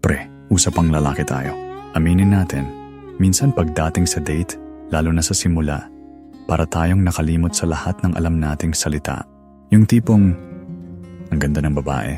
Pre, usapang lalaki tayo. Aminin natin, minsan pagdating sa date, lalo na sa simula, para tayong nakalimot sa lahat ng alam nating salita. Yung tipong, ang ganda ng babae,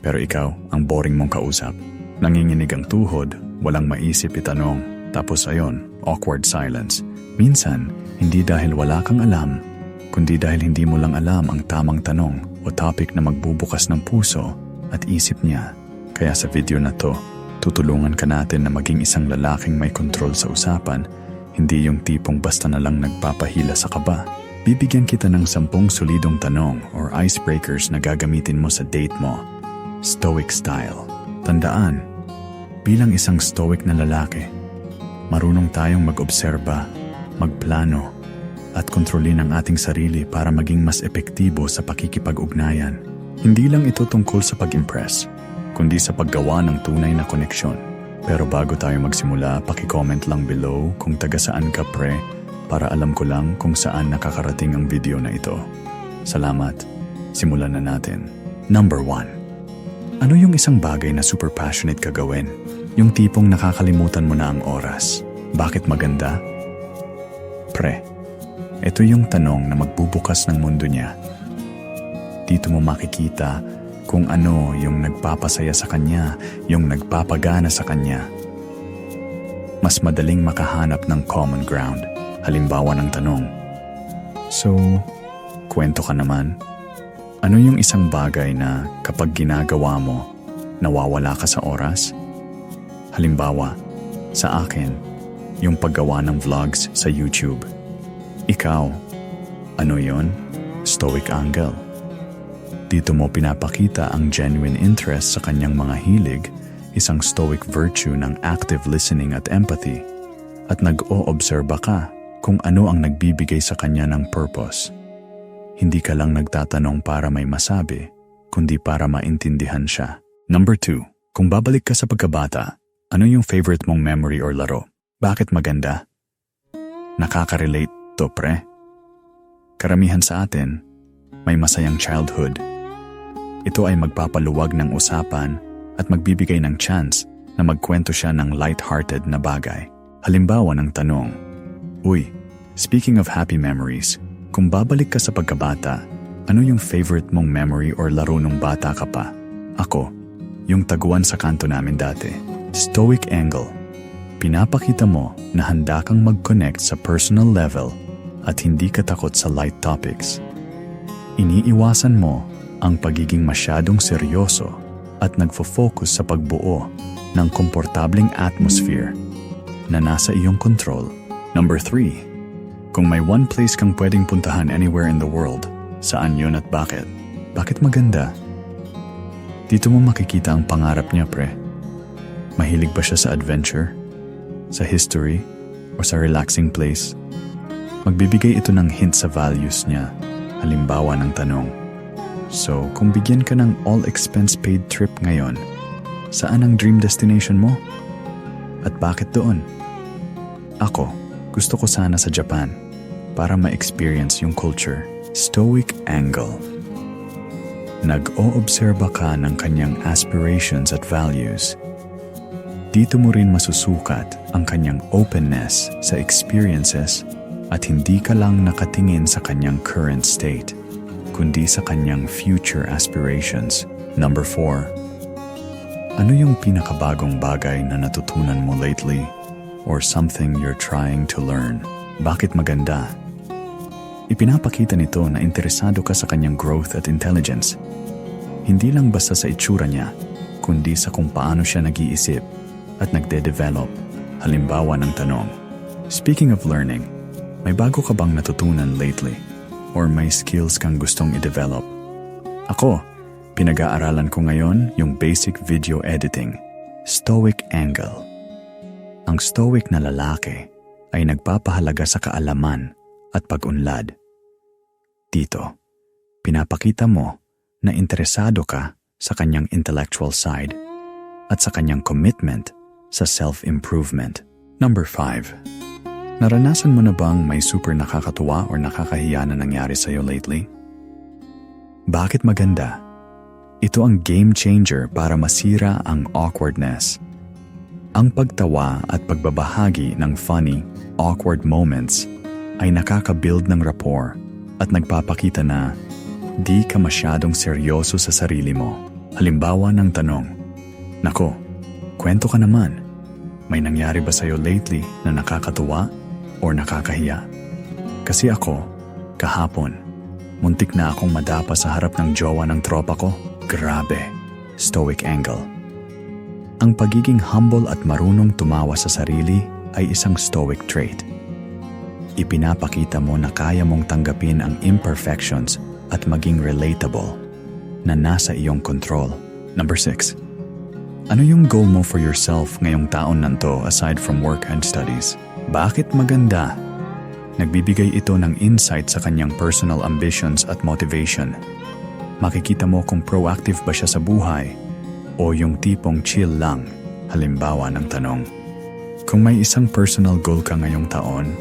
pero ikaw, ang boring mong kausap. Nanginginig ang tuhod, walang maisip itanong, tapos ayon, awkward silence. Minsan, hindi dahil wala kang alam, kundi dahil hindi mo lang alam ang tamang tanong o topic na magbubukas ng puso at isip niya. Kaya sa video na to, tutulungan ka natin na maging isang lalaking may kontrol sa usapan, hindi yung tipong basta na lang nagpapahila sa kaba. Bibigyan kita ng sampung solidong tanong or icebreakers na gagamitin mo sa date mo. Stoic style. Tandaan, bilang isang stoic na lalaki, marunong tayong mag-obserba, magplano, at kontrolin ang ating sarili para maging mas epektibo sa pakikipag-ugnayan. Hindi lang ito tungkol sa pag-impress, kundi sa paggawa ng tunay na koneksyon. Pero bago tayo magsimula, paki-comment lang below kung taga saan ka pre para alam ko lang kung saan nakakarating ang video na ito. Salamat. Simulan na natin. Number 1. Ano yung isang bagay na super passionate ka gawin? Yung tipong nakakalimutan mo na ang oras. Bakit maganda? Pre, ito yung tanong na magbubukas ng mundo niya. Dito mo makikita kung ano yung nagpapasaya sa kanya, yung nagpapagana sa kanya. Mas madaling makahanap ng common ground, halimbawa ng tanong. So, kwento ka naman. Ano yung isang bagay na kapag ginagawa mo, nawawala ka sa oras? Halimbawa, sa akin, yung paggawa ng vlogs sa YouTube. Ikaw, ano yon? Stoic angle. Dito mo pinapakita ang genuine interest sa kanyang mga hilig, isang stoic virtue ng active listening at empathy, at nag-o-obserba ka kung ano ang nagbibigay sa kanya ng purpose. Hindi ka lang nagtatanong para may masabi, kundi para maintindihan siya. Number 2. Kung babalik ka sa pagkabata, ano yung favorite mong memory or laro? Bakit maganda? Nakaka-relate to, pre. Karamihan sa atin, may masayang childhood. Ito ay magpapaluwag ng usapan at magbibigay ng chance na magkwento siya ng light-hearted na bagay. Halimbawa ng tanong, Uy, speaking of happy memories, kung babalik ka sa pagkabata, ano yung favorite mong memory or laro nung bata ka pa? Ako, yung taguan sa kanto namin dati. Stoic angle. Pinapakita mo na handa kang mag-connect sa personal level at hindi ka takot sa light topics. Iniiwasan mo ang pagiging masyadong seryoso at nagfo-focus sa pagbuo ng komportabling atmosphere na nasa iyong control. Number 3. Kung may one place kang pwedeng puntahan anywhere in the world, saan yun at bakit? Bakit maganda? Dito mo makikita ang pangarap niya, pre. Mahilig ba siya sa adventure? Sa history? O sa relaxing place? Magbibigay ito ng hint sa values niya, halimbawa ng tanong. So, kung bigyan ka ng all-expense-paid trip ngayon, saan ang dream destination mo? At bakit doon? Ako, gusto ko sana sa Japan para ma-experience yung culture. Stoic angle. Nag-o-obserba ka ng kanyang aspirations at values. Dito mo rin masusukat ang kanyang openness sa experiences at hindi ka lang nakatingin sa kanyang current state, kundi sa kanyang future aspirations. Number 4. Ano yung pinakabagong bagay na natutunan mo lately or something you're trying to learn? Bakit maganda? Ipinapakita nito na interesado ka sa kanyang growth at intelligence. Hindi lang basta sa itsura niya, kundi sa kung paano siya nag-iisip at nagde-develop. Halimbawa ng tanong, Speaking of learning, may bago ka bang natutunan lately? Or may skills kang gustong i-develop? Ako, pinag-aaralan ko ngayon yung basic video editing, Stoic Angle. Ang stoic na lalaki ay nagpapahalaga sa kaalaman at pag-unlad. Dito, pinapakita mo na interesado ka sa kanyang intellectual side at sa kanyang commitment sa self-improvement. Number 5. Naranasan mo na bang may super nakakatuwa or nakakahiya na nangyari sa'yo lately? Bakit maganda? Ito ang game changer para masira ang awkwardness. Ang pagtawa at pagbabahagi ng funny, awkward moments ay nakaka-build ng rapport at nagpapakita na di ka masyadong seryoso sa sarili mo. Halimbawa ng tanong, Nako, kwento ka naman. May nangyari ba sa'yo lately na nakakatuwa or nakakahiya? Kasi ako, kahapon, muntik na akong madapa sa harap ng jowa ng tropa ko. Grabe, stoic angle. Ang pagiging humble at marunong tumawa sa sarili ay isang stoic trait. Ipinapakita mo na kaya mong tanggapin ang imperfections at maging relatable na nasa iyong control. Number 6. Ano yung goal mo for yourself ngayong taon nanto aside from work and studies? Bakit maganda? Nagbibigay ito ng insight sa kanyang personal ambitions at motivation. Makikita mo kung proactive ba siya sa buhay o yung tipong chill lang, halimbawa ng tanong. Kung may isang personal goal ka ngayong taon,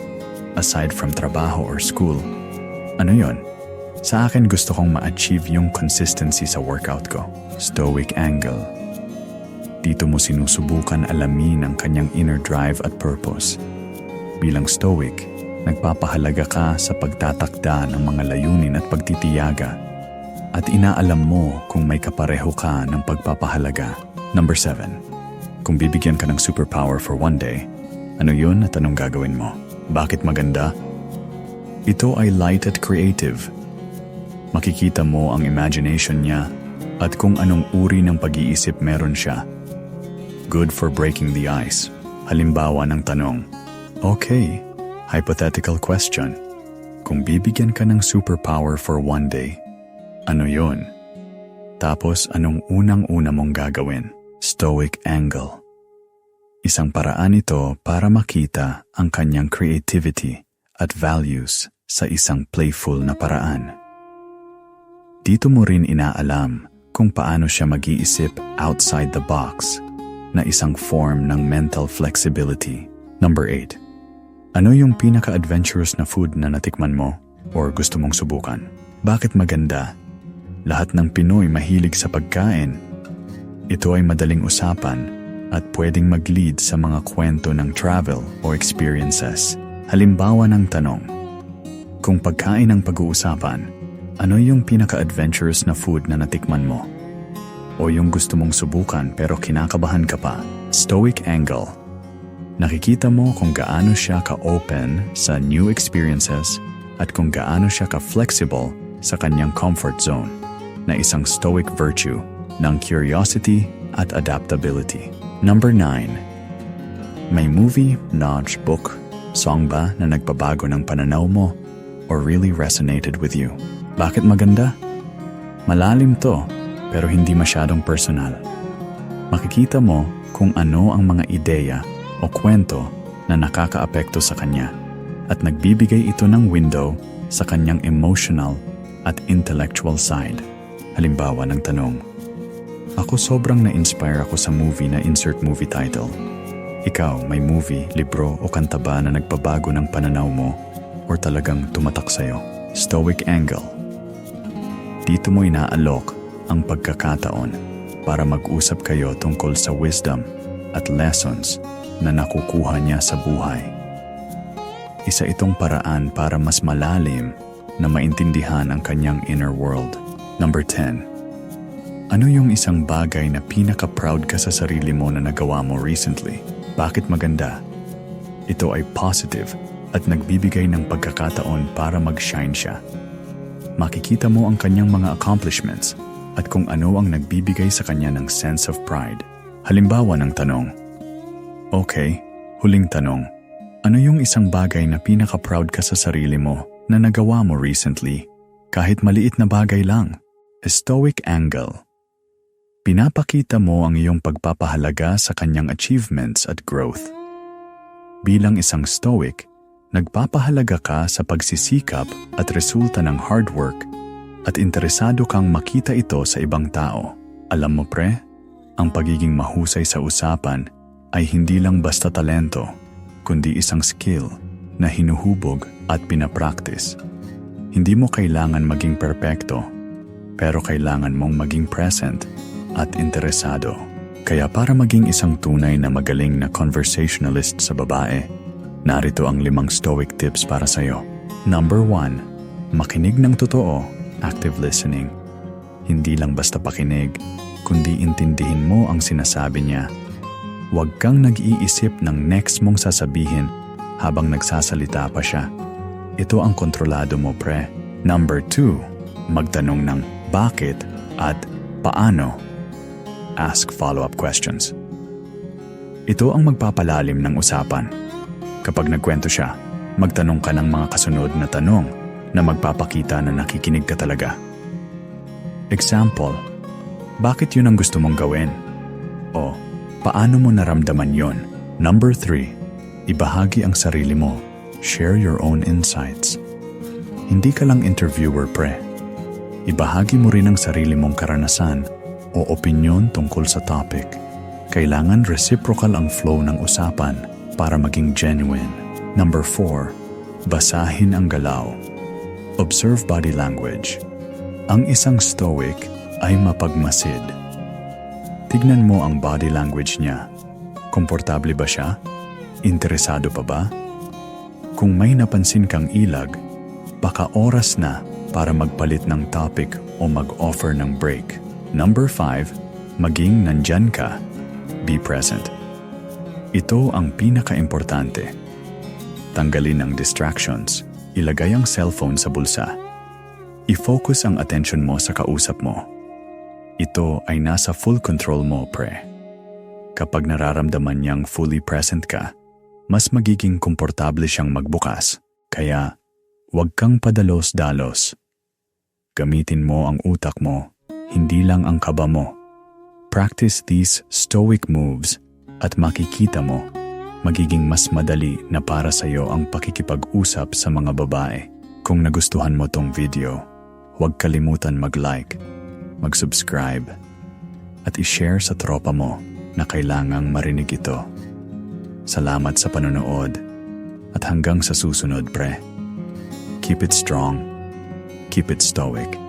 aside from trabaho or school, ano yon? Sa akin gusto kong ma-achieve yung consistency sa workout ko. Stoic angle. Dito mo sinusubukan alamin ang kanyang inner drive at purpose. Bilang stoic, nagpapahalaga ka sa pagtatakda ng mga layunin at pagtitiyaga at inaalam mo kung may kapareho ka ng pagpapahalaga. Number 7. Kung bibigyan ka ng superpower for one day, ano yun at anong gagawin mo? Bakit maganda? Ito ay light at creative. Makikita mo ang imagination niya at kung anong uri ng pag-iisip meron siya. Good for breaking the ice. Halimbawa ng tanong, Okay, hypothetical question. Kung bibigyan ka ng superpower for one day, ano yon? Tapos anong unang-una mong gagawin? Stoic angle. Isang paraan ito para makita ang kanyang creativity at values sa isang playful na paraan. Dito mo rin inaalam kung paano siya mag-iisip outside the box na isang form ng mental flexibility. Number 8. Ano yung pinaka-adventurous na food na natikman mo or gusto mong subukan? Bakit maganda? Lahat ng Pinoy mahilig sa pagkain. Ito ay madaling usapan at pwedeng mag-lead sa mga kwento ng travel o experiences. Halimbawa ng tanong, kung pagkain ang pag-uusapan, ano yung pinaka-adventurous na food na natikman mo? O yung gusto mong subukan pero kinakabahan ka pa? Stoic angle. Nakikita mo kung gaano siya ka-open sa new experiences at kung gaano siya ka-flexible sa kanyang comfort zone na isang stoic virtue ng curiosity at adaptability. Number 9. May movie, notch, book, song ba na nagpabago ng pananaw mo or really resonated with you? Bakit maganda? Malalim to, pero hindi masyadong personal. Makikita mo kung ano ang mga ideya o kwento na nakakaapekto sa kanya at nagbibigay ito ng window sa kanyang emotional at intellectual side. Halimbawa ng tanong, Ako sobrang na-inspire ako sa movie na insert movie title. Ikaw, may movie, libro o kanta ba na nagpabago ng pananaw mo or talagang tumatak sa'yo? Stoic angle. Dito mo inaalok ang pagkakataon para mag-usap kayo tungkol sa wisdom at lessons na nakukuha niya sa buhay. Isa itong paraan para mas malalim na maintindihan ang kanyang inner world. Number 10. Ano yung isang bagay na pinaka-proud ka sa sarili mo na nagawa mo recently? Bakit maganda? Ito ay positive at nagbibigay ng pagkakataon para mag-shine siya. Makikita mo ang kanyang mga accomplishments at kung ano ang nagbibigay sa kanya ng sense of pride. Halimbawa ng tanong, Okay, huling tanong. Ano yung isang bagay na pinaka-proud ka sa sarili mo na nagawa mo recently? Kahit maliit na bagay lang. Stoic angle. Pinapakita mo ang iyong pagpapahalaga sa kanyang achievements at growth. Bilang isang stoic, nagpapahalaga ka sa pagsisikap at resulta ng hard work at interesado kang makita ito sa ibang tao. Alam mo pre, ang pagiging mahusay sa usapan ay hindi lang basta talento, kundi isang skill na hinuhubog at pinapractice. Hindi mo kailangan maging perpekto pero kailangan mong maging present at interesado. Kaya para maging isang tunay na magaling na conversationalist sa babae, narito ang limang stoic tips para sa'yo. Number 1. Makinig ng totoo, active listening. Hindi lang basta pakinig, kundi intindihin mo ang sinasabi niya. Huwag kang nag-iisip ng next mong sasabihin habang nagsasalita pa siya. Ito ang kontrolado mo, pre. Number 2. Magtanong ng bakit at paano. Ask follow-up questions. Ito ang magpapalalim ng usapan. Kapag nagkwento siya, magtanong ka ng mga kasunod na tanong na magpapakita na nakikinig ka talaga. Example, bakit yun ang gusto mong gawin? O, paano mo naramdaman yon? Number 3. Ibahagi ang sarili mo. Share your own insights. Hindi ka lang interviewer pre. Ibahagi mo rin ang sarili mong karanasan o opinyon tungkol sa topic. Kailangan reciprocal ang flow ng usapan para maging genuine. Number 4. Basahin ang galaw. Observe body language. Ang isang stoic ay mapagmasid. Tignan mo ang body language niya. Komportable ba siya? Interesado pa ba? Kung may napansin kang ilag, baka oras na para magpalit ng topic o mag-offer ng break. Number 5. Maging nandyan ka. Be present. Ito ang pinaka-importante. Tanggalin ang distractions. Ilagay ang cellphone sa bulsa. I-focus ang attention mo sa kausap mo. Ito ay nasa full control mo, pre. Kapag nararamdaman niyang fully present ka, mas magiging komportable siyang magbukas. Kaya, huwag kang padalos-dalos. Gamitin mo ang utak mo, hindi lang ang kaba mo. Practice these stoic moves at makikita mo, magiging mas madali na para sa iyo ang pakikipag-usap sa mga babae. Kung nagustuhan mo tong video, huwag kalimutan mag-like, mag-subscribe, at i-share sa tropa mo na kailangang marinig ito. Salamat sa panonood at hanggang sa susunod pre. Keep it strong, keep it stoic.